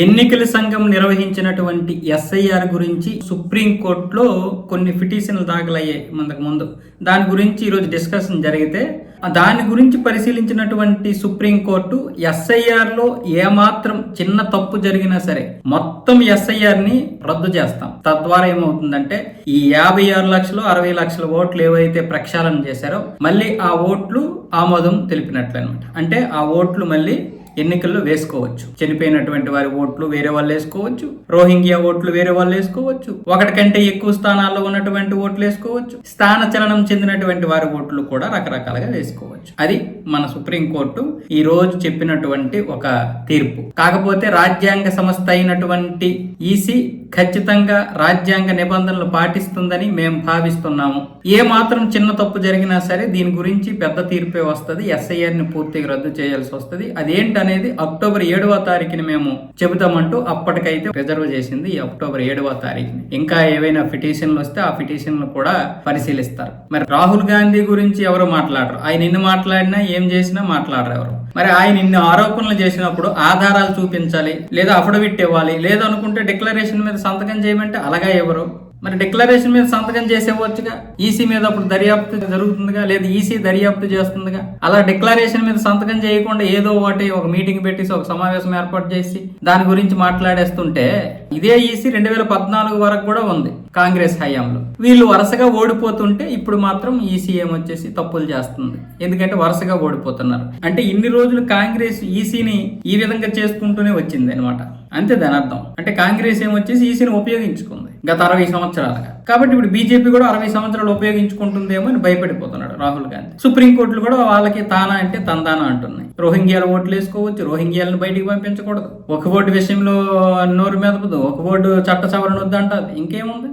ఎన్నికల సంఘం నిర్వహించినటువంటి ఎస్ఐఆర్ గురించి సుప్రీంకోర్టులో కొన్ని పిటిషన్లు దాఖలయ్యాయి మనకు ముందు. దాని గురించి ఈరోజు డిస్కషన్ జరిగితే దాని గురించి పరిశీలించినటువంటి సుప్రీంకోర్టు ఎస్ఐఆర్లో ఏమాత్రం చిన్న తప్పు జరిగినా సరే మొత్తం ఎస్ఐఆర్ని రద్దు చేస్తాం. తద్వారా ఏమవుతుందంటే ఈ యాభై ఆరు లక్షలు అరవై లక్షల ఓట్లు ఏవైతే ప్రక్షాళన చేశారో మళ్ళీ ఆ ఓట్లు ఆమోదం తెలిపినట్లు అనమాట అంటే ఆ ఓట్లు మళ్ళీ ఎన్నికల్లో వేసుకోవచ్చు. చనిపోయినటువంటి వారి ఓట్లు వేరే వాళ్ళు వేసుకోవచ్చు. రోహింగ్యా ఓట్లు వేరే వాళ్ళు వేసుకోవచ్చు. ఒకటి కంటే ఎక్కువ స్థానాల్లో ఉన్నటువంటి ఓట్లు వేసుకోవచ్చు. స్థాన చలనం చెందినటువంటి వారి ఓట్లు కూడా రకరకాలుగా వేసుకోవచ్చు. అది మన సుప్రీంకోర్టు ఈ రోజు చెప్పినటువంటి ఒక తీర్పు. కాకపోతే రాజ్యాంగ సంస్థ అయినటువంటి ఈసీ ఖచ్చితంగా రాజ్యాంగ నిబంధనలు పాటిస్తుందని మేము భావిస్తున్నాము. ఏ మాత్రం చిన్న తప్పు జరిగినా సరే దీని గురించి పెద్ద తీర్పే వస్తుంది. ఎస్ఐఆర్ని పూర్తిగా రద్దు చేయాల్సి వస్తుంది. అదేంటనేది అక్టోబర్ ఏడవ తారీఖుని మేము చెబుతామంటూ అప్పటికైతే రిజర్వ్ చేసింది ఈ అక్టోబర్ ఏడవ తారీఖుని. ఇంకా ఏవైనా పిటిషన్లు వస్తే ఆ పిటిషన్లు కూడా పరిశీలిస్తారు. మరి రాహుల్ గాంధీ గురించి ఎవరు మాట్లాడరు? ఆయన ఎన్ని మాట్లాడినా ఏం చేసినా మాట్లాడరు ఎవరు. మరి ఆయన ఇన్ని ఆరోపణలు చేసినప్పుడు ఆధారాలు చూపించాలి లేదా అఫిడవిట్ ఇవ్వాలి లేదనుకుంటే డిక్లరేషన్ మీద సంతకం చేయమంటే అలాగా ఎవరు? మరి డిక్లరేషన్ మీద సంతకం చేసేవచ్చుగా ఈసీ మీద అప్పుడు దర్యాప్తు జరుగుతుందిగా? లేదా ఈసీ దర్యాప్తు చేస్తుందిగా? అలా డిక్లరేషన్ మీద సంతకం చేయకుండా ఏదో ఒకటి ఒక మీటింగ్ పెట్టేసి ఒక సమావేశం ఏర్పాటు చేసి దాని గురించి మాట్లాడేస్తుంటే ఇదే ఈసీ రెండు వేల పద్నాలుగు వరకు కూడా ఉంది కాంగ్రెస్ హయాంలో. వీళ్ళు వరుసగా ఓడిపోతుంటే ఇప్పుడు మాత్రం ఈసీ ఏమొచ్చేసి తప్పులు చేస్తుంది. ఎందుకంటే వరుసగా ఓడిపోతున్నారు. అంటే ఇన్ని రోజులు కాంగ్రెస్ ఈసీని ఈ విధంగా చేసుకుంటూనే వచ్చింది అనమాట అంతే దాని అర్థం. అంటే కాంగ్రెస్ ఏమొచ్చేసి ఈసీని ఉపయోగించుకుంది. గత అరవై సంవత్సరాలుగా. కాబట్టి ఇప్పుడు బీజేపీ కూడా అరవై సంవత్సరాలు ఉపయోగించుకుంటుందేమో అని భయపడిపోతున్నాడు రాహుల్ గాంధీ. సుప్రీంకోర్టులు కూడా వాళ్ళకి తానా అంటే తందానా అంటున్నాయి. రోహింగ్యాలు ఓట్లు వేసుకోవచ్చు. రోహింగ్యాలను బయటికి పంపించకూడదు. ఒక ఓటు విషయంలో నోరు మెదపదు. ఒక ఓటు చట్ట సవరణ వద్దంటది ఇంకేముంది?